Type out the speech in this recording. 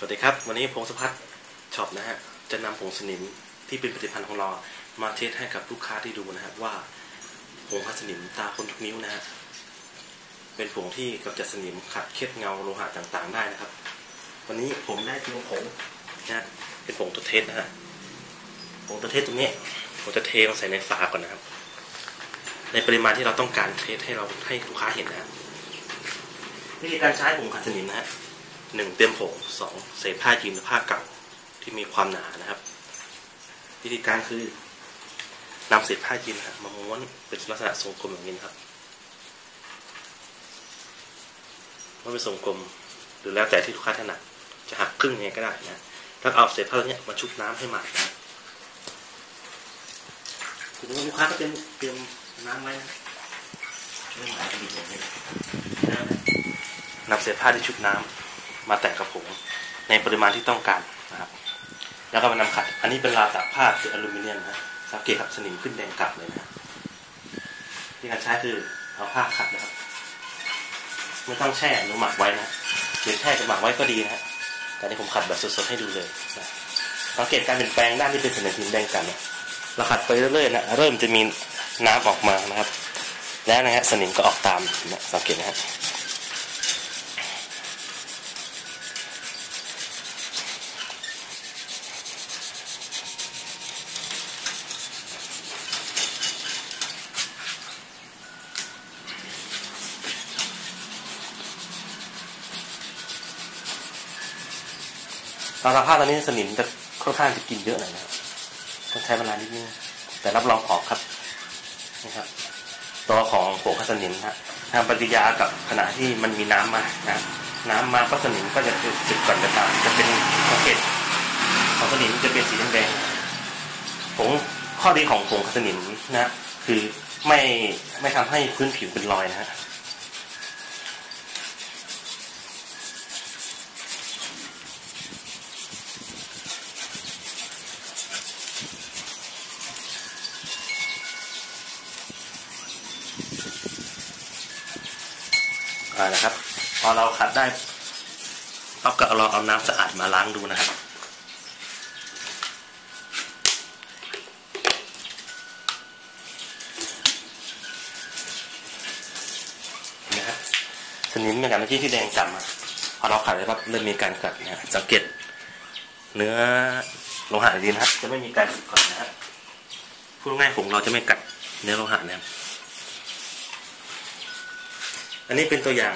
สวัสดีครับ วันนี้พงศพัฒน์ช็อปนะฮะจะนำผงสนิมที่เป็นผลิตภัณฑ์ของเรามาเทสให้กับลูกค้าที่ดูนะครับว่าผงขัดสนิมตาคนทุกนิ้วนะฮะเป็นผงที่กำจัดสนิมขัดเคลือบเงาโลหะต่างๆ ได้นะครับ วันนี้ผมได้เตรียมผงนะเป็นผงตัวเทสนะฮะผงตัวเทสตรงนี้ผมจะเทลงใส่ในฝาก่อนนะครับ ในปริมาณที่เราต้องการเทสให้เราให้ลูกค้าเห็นนะฮะวิธีการใช้ผงขัดสนิมนะฮะ หนึ่งเตรียมผงสองเศษผ้าจีนหรือผ้าเก่าที่มีความหนานะครับ วิธีการคือนำเศษผ้าจีนนะฮะมาม้วนเป็นลักษณะทรงกลมอย่างนี้นะครับม้วนเป็นทรงกลมหรือแล้วแต่ที่ลูกค้าถนัดจะหักครึ่งยังไงก็ได้นะแล้วเอาเศษผ้าตัวเนี้ยมาชุบน้ำให้หมาดนะทีนี้ลูกค้าก็เตรียมเตรียมน้ำไว้นะไม่หมายกระดิ่งอย่างนี้นะนำเศษผ้าที่ชุบน้ำ มาแตะกับผงในปริมาณที่ต้องการนะครับ แล้วก็มานำขัด อันนี้เป็นราตากผ้าเป็นอลูมิเนียมนะสังเกตครับสนิมขึ้นแดงกลับเลยนะที่การใช้คือเอาผ้าขัดนะครับไม่ต้องแช่หรือหมักไว้นะหรือแช่จะหมักไว้ก็ดีนะฮะแต่นี่ผมขัดแบบสดๆให้ดูเลยนะสังเกตการเปลี่ยนแปลงด้านที่เป็นสนิมแดงกันเนี่ยเราขัดไปเรื่อยๆนะเริ่มจะมีน้ำออกมานะครับ แล้วนะฮะสนิมก็ออกตามนะสังเกตนะฮะ เราผ้าตอนนี้สนิมจะค่อนข้างจะกินเยอะหน่อยนะครับต้องใช้เวลานิดนึงแต่รับรองออกครับนะครับ ตัวของผงคัสนิมนะทำปฏิกิริยากับขณะที่มันมีน้ำมานะน้ำมาก็สนิมก็จะสึกก่อนจะตามจะเป็นสังเกตของสนิมจะเป็นสีแดงผงข้อดีของผงสนิมนะ คือไม่ไม่ทำให้พื้นผิวเป็นรอยนะฮะ อ่านะครับ พอเราขัดได้เราก็ลองเอาน้ำสะอาดมาล้างดูนะครับนะครับสนิมเหมือนกันเมื่อกี้ที่แดงจำอะพอเราขัดไปปั๊บเริ่มมีการกัดนะสังเกตเนื้อโลหะดีนะครับ จะไม่มีการกัดนะฮะพูดง่ายผมเราจะไม่กัดเนื้อโลหะนะครับ อันนี้เป็นตัวอย่าง